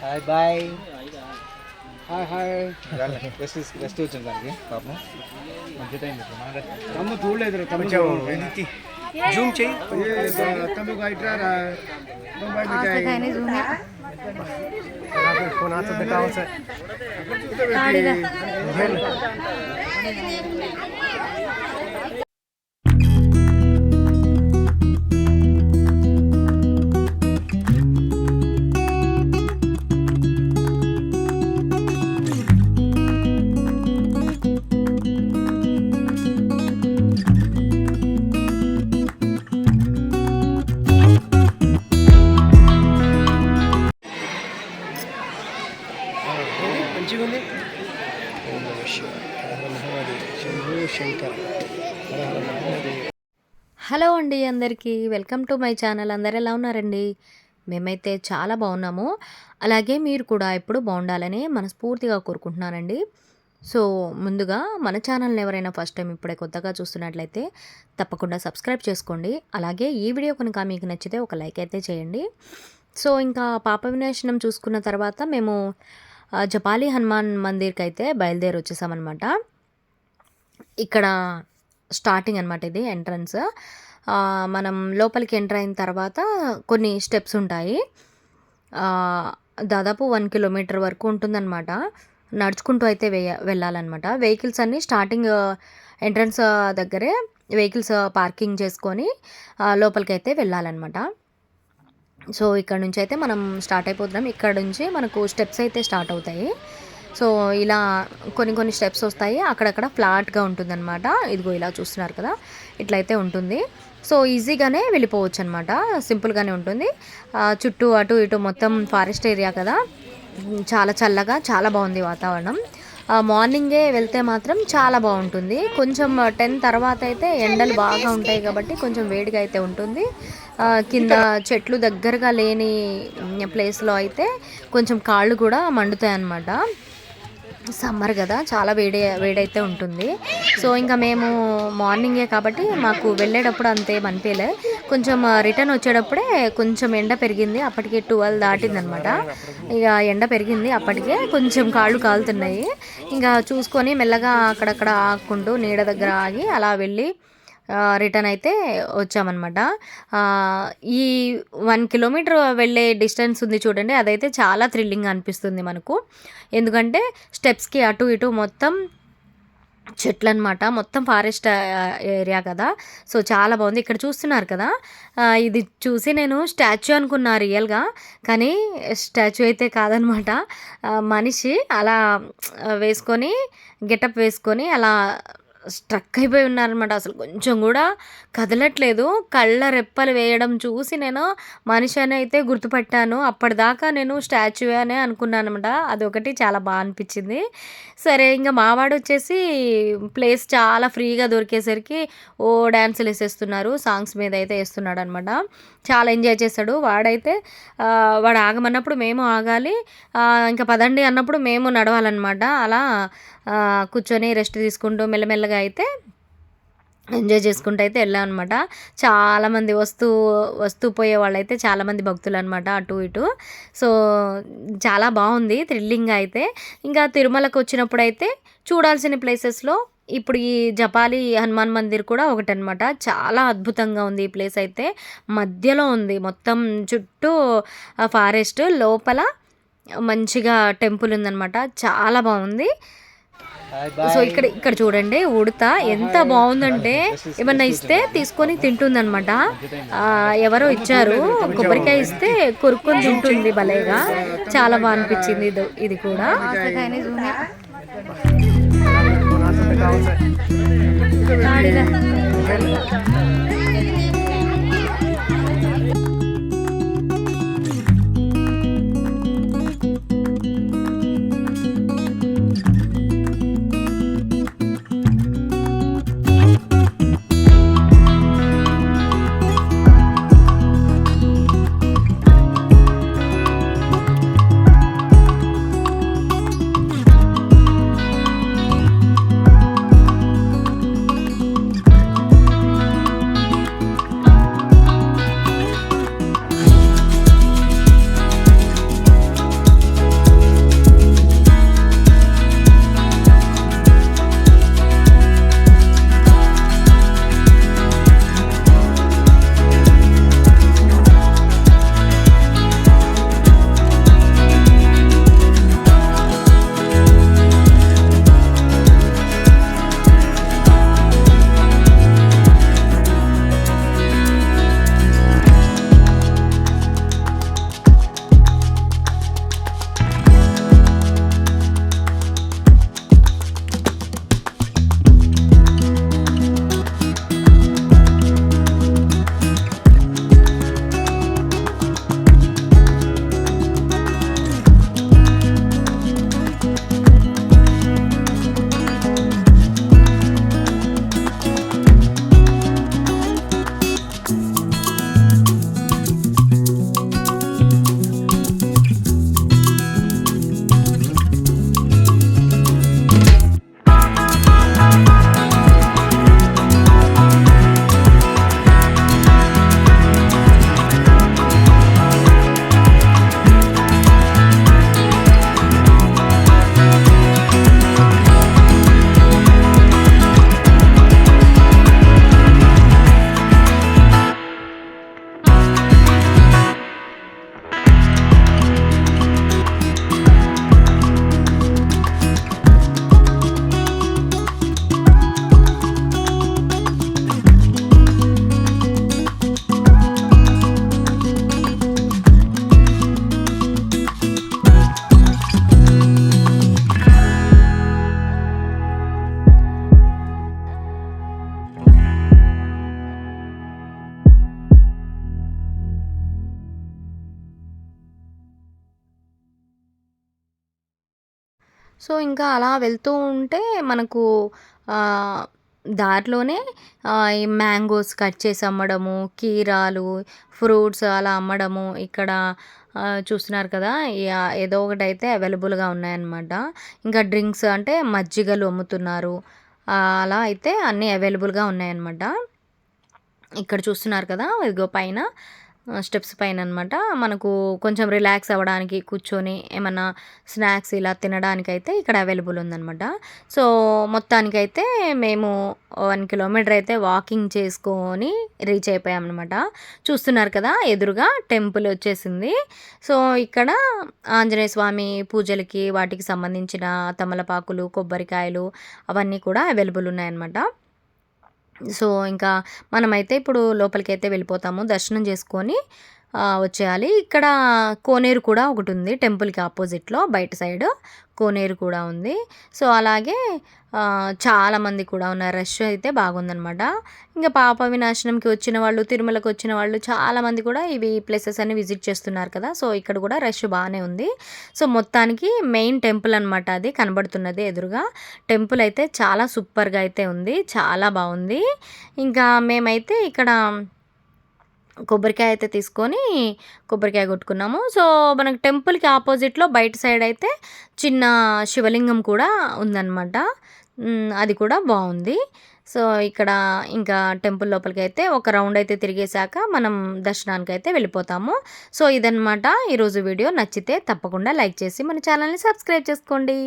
hi bye hi hi rest rest వచ్చింది దానికి పాపం మంచి టైం తమ్ము చూడలేదు తమ్ము జూమ్ చేయి తమ్ము ఇట్రా फोन आता तर कावच మంచిగా హలో అండి అందరికీ వెల్కమ్ టు మై ఛానల్. అందరు ఎలా ఉన్నారండి? మేమైతే చాలా బాగున్నాము. అలాగే మీరు కూడా ఎప్పుడు బాగుండాలని మనస్ఫూర్తిగా కోరుకుంటున్నానండి. సో ముందుగా మన ఛానల్ని ఎవరైనా ఫస్ట్ టైం ఇప్పుడే కొత్తగా చూస్తున్నట్లయితే తప్పకుండా సబ్స్క్రైబ్ చేసుకోండి. అలాగే ఈ వీడియో కనుక మీకు నచ్చితే ఒక లైక్ అయితే చేయండి. సో ఇంకా పాప వినాశనం చూసుకున్న తర్వాత మేము జపాలి హనుమాన్ మందిర్కి అయితే బయలుదేరి వచ్చేసామన్నమాట ఇక్కడ స్టార్టింగ్ అనమాట ఇది ఎంట్రన్స్. మనం లోపలికి ఎంటర్ అయిన తర్వాత కొన్ని స్టెప్స్ ఉంటాయి. దాదాపు వన్ కిలోమీటర్ వరకు ఉంటుందన్నమాట. నడుచుకుంటూ అయితే వేయ వెళ్ళాలన్నమాట. వెహికల్స్ అన్నీ స్టార్టింగ్ ఎంట్రన్స్ దగ్గరే వెహికల్స్ పార్కింగ్ చేసుకొని లోపలికి అయితే వెళ్ళాలన్నమాట. సో ఇక్కడ నుంచి అయితే మనం స్టార్ట్ అయిపోతున్నాం. ఇక్కడ నుంచి మనకు స్టెప్స్ అయితే స్టార్ట్ అవుతాయి. సో ఇలా కొన్ని కొన్ని స్టెప్స్ వస్తాయి. అక్కడక్కడ ఫ్లాట్గా ఉంటుందన్నమాట. ఇదిగో ఇలా చూస్తున్నారు కదా. ఇట్లయితే ఉంటుంది. సో ఈజీగానే వెళ్ళిపోవచ్చు అనమాట సింపుల్గానే ఉంటుంది. చుట్టూ అటు ఇటు మొత్తం ఫారెస్ట్ ఏరియా కదా. చాలా చల్లగా చాలా బాగుంది వాతావరణం. మార్నింగే వెళ్తే మాత్రం చాలా బాగుంటుంది. కొంచెం టెన్ తర్వాత అయితే ఎండలు బాగా ఉంటాయి కాబట్టి కొంచెం వేడిగా అయితే ఉంటుంది. కింద చెట్లు దగ్గరగా లేని ప్లేస్లో అయితే కొంచెం కాళ్ళు కూడా మండుతాయి అన్నమాట సమ్మర్ కదా చాలా వేడి వేడైతే ఉంటుంది. సో ఇంకా మేము మార్నింగే కాబట్టి మాకు వెళ్ళేటప్పుడు అంతే అనిపించలే. కొంచెం రిటర్న్ వచ్చేటప్పుడే కొంచెం ఎండ పెరిగింది. అప్పటికి ట్వెల్వ్ దాటిందనమాట. ఇక ఎండ పెరిగింది అప్పటికే కొంచెం కాళ్ళు కాలుతున్నాయి. ఇంకా చూసుకొని మెల్లగా అక్కడక్కడ ఆకుంటూ నీడ దగ్గర ఆగి అలా వెళ్ళి రిటర్న్ అయితే వచ్చామన్నమాట. ఈ వన్ కిలోమీటర్ వెళ్ళే డిస్టెన్స్ ఉంది చూడండి అదైతే చాలా థ్రిల్లింగ్ అనిపిస్తుంది మనకు. ఎందుకంటే స్టెప్స్కి అటు ఇటు మొత్తం చెట్లు అనమాట మొత్తం ఫారెస్ట్ ఏరియా కదా. సో చాలా బాగుంది. ఇక్కడ చూస్తున్నారు కదా ఇది చూసి నేను స్టాచ్యూ అనుకున్నా రియల్గా. కానీ స్టాచ్యూ అయితే కాదనమాట మనిషి అలా వేసుకొని గెటప్ వేసుకొని అలా స్ట్రక్ అయిపోయి ఉన్నారనమాట అసలు కొంచెం కూడా కదలట్లేదు. కళ్ళ రెప్పలు వేయడం చూసి నేను మనిషి అని అయితే గుర్తుపట్టాను. అప్పటిదాకా నేను స్టాచ్యూ అనే అనుకున్నాను అనమాట అదొకటి చాలా బాగా అనిపించింది. సరే ఇంకా మావాడు వచ్చేసి ప్లేస్ చాలా ఫ్రీగా దొరికేసరికి ఓ డ్యాన్సులు వేసేస్తున్నారు. సాంగ్స్ మీద అయితే వేస్తున్నాడు అనమాట చాలా ఎంజాయ్ చేశాడు. వాడైతే వాడు ఆగమన్నప్పుడు మేము ఆగాలి. ఇంకా పదండి అన్నప్పుడు మేము నడవాలన్నమాట. అలా కూర్చొని రెస్ట్ తీసుకుంటూ మెల్లమెల్లగా అయితే ఎంజాయ్ చేసుకుంటూ అయితే వెళ్ళాం అనమాట చాలామంది వస్తూ వస్తూ పోయే వాళ్ళైతే చాలామంది భక్తులు అనమాట అటు ఇటు. సో చాలా బాగుంది థ్రిల్లింగ్ అయితే. ఇంకా తిరుమలకు వచ్చినప్పుడు అయితే చూడాల్సిన ప్లేసెస్లో ఇప్పుడు ఈ జపాలి హనుమాన్ మందిర్ కూడా ఒకటనమాట చాలా అద్భుతంగా ఉంది ఈ ప్లేస్ అయితే. మధ్యలో ఉంది మొత్తం చుట్టూ ఫారెస్ట్ లోపల మంచిగా టెంపుల్ ఉందన్నమాట. చాలా బాగుంది. సో ఇక్కడ ఇక్కడ చూడండి ఉడత ఎంత బాగుందంటే ఏమన్నా ఇస్తే తీసుకొని తింటుందన్నమాట. ఆ, ఎవరో ఇచ్చారు కొబ్బరికాయ ఇస్తే కొరుక్కొని తింటుంది భలేగా. చాలా బాగా అనిపించింది ఇది ఇది కూడా. సో ఇంకా అలా వెళ్తూ ఉంటే మనకు దారిలోనే ఈ మ్యాంగోస్ కట్ చేసి అమ్మడము కీరాలు ఫ్రూట్స్ అలా అమ్మడము. ఇక్కడ చూస్తున్నారు కదా ఏదో ఒకటి అయితే అవైలబుల్గా ఉన్నాయన్నమాట. ఇంకా డ్రింక్స్ అంటే మజ్జిగలు అమ్ముతున్నారు. అలా అయితే అన్నీ అవైలబుల్గా ఉన్నాయన్నమాట. ఇక్కడ చూస్తున్నారు కదా ఇదిగో పైన. స్టెప్స్ పైన అనమాట మనకు కొంచెం రిలాక్స్ అవ్వడానికి కూర్చొని ఏమన్నా స్నాక్స్ ఇలా తినడానికైతే ఇక్కడ అవైలబుల్ ఉందన్నమాట సో మొత్తానికైతే మేము వన్ కిలోమీటర్ అయితే వాకింగ్ చేసుకొని రీచ్ అయిపోయాం అనమాట చూస్తున్నారు కదా ఎదురుగా టెంపుల్ వచ్చేసింది. సో ఇక్కడ ఆంజనేయ స్వామి పూజలకి వాటికి సంబంధించిన తమలపాకులు కొబ్బరికాయలు అవన్నీ కూడా అవైలబుల్ ఉన్నాయన్నమాట సో ఇంకా మనమైతే ఇప్పుడు లోపలికి అయితే వెళ్ళిపోతాము. దర్శనం చేసుకొని వచ్చేయాలి. ఇక్కడ కోనేరు కూడా ఒకటి ఉంది టెంపుల్కి ఆపోజిట్లో బయట సైడ్ కోనేరు కూడా ఉంది. సో అలాగే చాలామంది కూడా ఉన్నారు. రష్ అయితే బాగుందనమాట ఇంకా పాప వినాశనంకి వచ్చిన వాళ్ళు తిరుమలకి వచ్చిన వాళ్ళు చాలామంది కూడా ఇవి ప్లేసెస్ అన్ని విజిట్ చేస్తున్నారు కదా. సో ఇక్కడ కూడా రష్ బాగానే ఉంది. సో మొత్తానికి మెయిన్ టెంపుల్ అనమాట అది. కనబడుతున్నది ఎదురుగా. టెంపుల్ అయితే చాలా సూపర్గా అయితే ఉంది. చాలా బాగుంది. ఇంకా మేమైతే ఇక్కడ కొబ్బరికాయ అయితే తీసుకొని కొబ్బరికాయ కొట్టుకున్నాము. సో మనకు టెంపుల్కి ఆపోజిట్లో బయట సైడ్ అయితే చిన్న శివలింగం కూడా ఉందన్నమాట. అది కూడా బాగుంది. సో ఇక్కడ ఇంకా టెంపుల్ లోపలికి అయితే ఒక రౌండ్ అయితే తిరిగేశాక మనం దర్శనానికి అయితే వెళ్ళిపోతాము. సో ఇదనమాట ఈరోజు వీడియో నచ్చితే తప్పకుండా లైక్ చేసి మన ఛానల్ని సబ్స్క్రైబ్ చేసుకోండి.